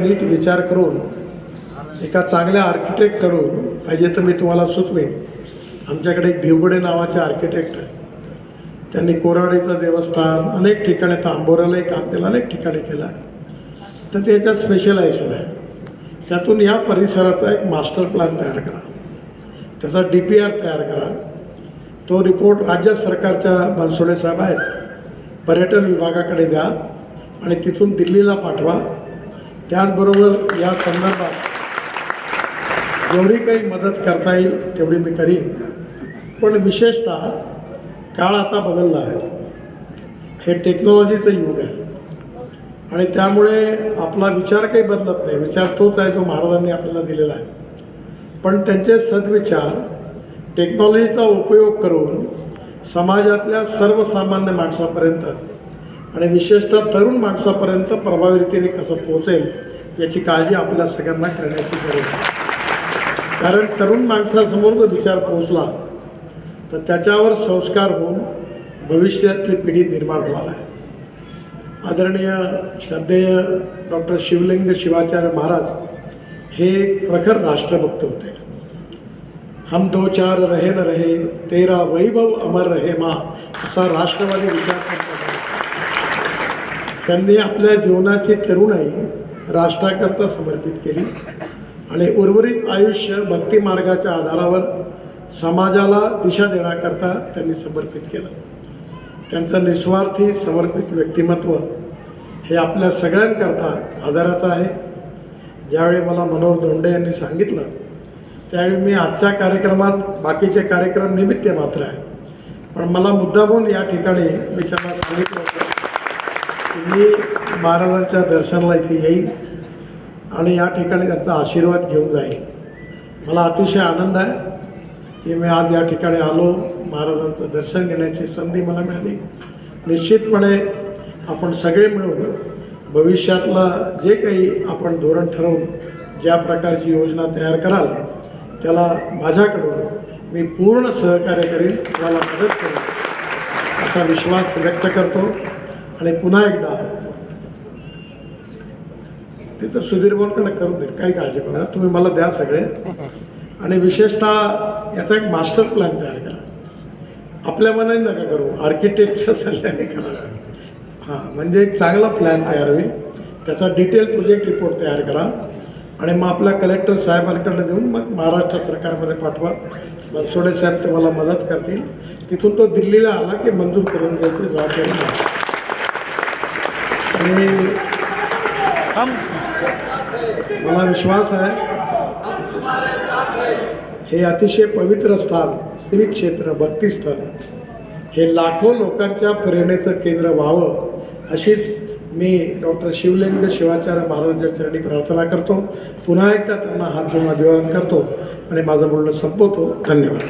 नीट विचार करून एका चांगल्या आर्किटेक्टकडून पाहिजे तर मी तुम्हाला सुचवेन. आमच्याकडे एक भिवगडे नावाचे आर्किटेक्ट आहे. त्यांनी कोराडीचं देवस्थान अनेक ठिकाणी तर आंबोऱ्यालाही काम केलं अनेक ठिकाणी केलं आहे. तर त्याच्यात स्पेशलायझेशन आहे. त्यातून या परिसराचा एक मास्टर प्लॅन तयार करा. त्याचा डी पी आर तयार करा. तो रिपोर्ट राज्य सरकारच्या बनसोडे साहेब आहेत. पर्यटन विभागाकडे द्या आणि तिथून दिल्लीला पाठवा. त्याचबरोबर या संदर्भात जेवढी काही मदत करता येईल तेवढी मी करीन. पण विशेषतः काळ आता बदलला आहे. हे टेक्नॉलॉजीचं युग आहे. आणि त्यामुळे आपला विचार काही बदलत नाही. विचार तोच आहे जो महाराजांनी आपल्याला दिलेला आहे. पण त्यांचे सद्विचार टेक्नॉलॉजीचा उपयोग करून समाजातल्या सर्वसामान्य माणसापर्यंत आणि विशेषतः तरुण माणसापर्यंत प्रभावी रीतीने कसं पोहोचेल याची काळजी आपल्या सगळ्यांना करण्याची गरज आहे. कारण तरुण माणसासमोर जो विचार पोहोचला तर त्याच्यावर संस्कार होऊन भविष्यातली पिढी निर्माण होणार आहे. आदरणीय श्रद्धेय डॉक्टर शिवलिंग शिवाचार्य महाराज हे प्रखर राष्ट्रभक्त होते. हम दो चार रहे न रहे तेरा वैभव अमर रहे मा असा राष्ट्रवादी विचार त्यांचा होता. त्यांनी आपल्या जीवनाची तरुणाई राष्ट्राकरता समर्पित केली आणि उर्वरित आयुष्य भक्ती मार्गाच्या आधारावर समाजाला दिशा देण्याकरता त्यांनी समर्पित केलं. त्यांचं निस्वार्थी समर्पित व्यक्तिमत्व हे आपल्या सगळ्यांकरता आधाराचं आहे. ज्यावेळी मला मनोहर धोंडे यांनी सांगितलं त्यावेळी मी आजच्या कार्यक्रमात बाकीचे कार्यक्रम निमित्त मात्र आहे. पण मला मुद्दामून या ठिकाणी मी त्यांना सांगितलं होतं. मी महाराजांच्या दर्शनाला इथे येईन आणि या ठिकाणी त्यांचा आशीर्वाद घेऊन जाईल मला अतिशय आनंद आहे की मी आज या ठिकाणी आलो. महाराजांचं दर्शन घेण्याची संधी मला मिळाली. निश्चितपणे आपण सगळे मिळून भविष्यातला जे काही आपण धोरण ठरवून ज्या प्रकारची योजना तयार कराल त्याला माझ्याकडून मी पूर्ण सहकार्य करीन तुम्हाला मदत करेन असा विश्वास व्यक्त करतो. आणि पुन्हा एकदा ते तर सुधीर बोलकडे करून देईल काही काळजी करू तुम्ही मला द्या सगळे. आणि विशेषतः याचा एक मास्टर प्लॅन तयार करा. आपल्या मनाने नका करू आर्किटेक्टच्या सल्ल्याने करा. हां म्हणजे एक चांगला प्लॅन तयार होईल. त्याचा डिटेल प्रोजेक्ट रिपोर्ट तयार करा. आणि मग आपल्या कलेक्टर साहेबांकडे देऊन मग महाराष्ट्र सरकारमध्ये पाठवा. बनसोडे साहेब तुम्हाला मदत करतील. तिथून तो दिल्लीला आला की मंजूर करून द्यायची जबाबदारी आणि मला विश्वास आहे हे अतिशय पवित्र स्थान श्री क्षेत्र भक्तिस्थळ हे लाखो लोकांच्या प्रेरणेचं केंद्र व्हावं अशीच मी डॉक्टर शिवलिंग शिवाचार्य महाराजांच्या चरणी प्रार्थना करतो. पुन्हा एकदा त्यांना हात जोडून अभिवादन करतो आणि माझं बोलणं संपवतो. धन्यवाद.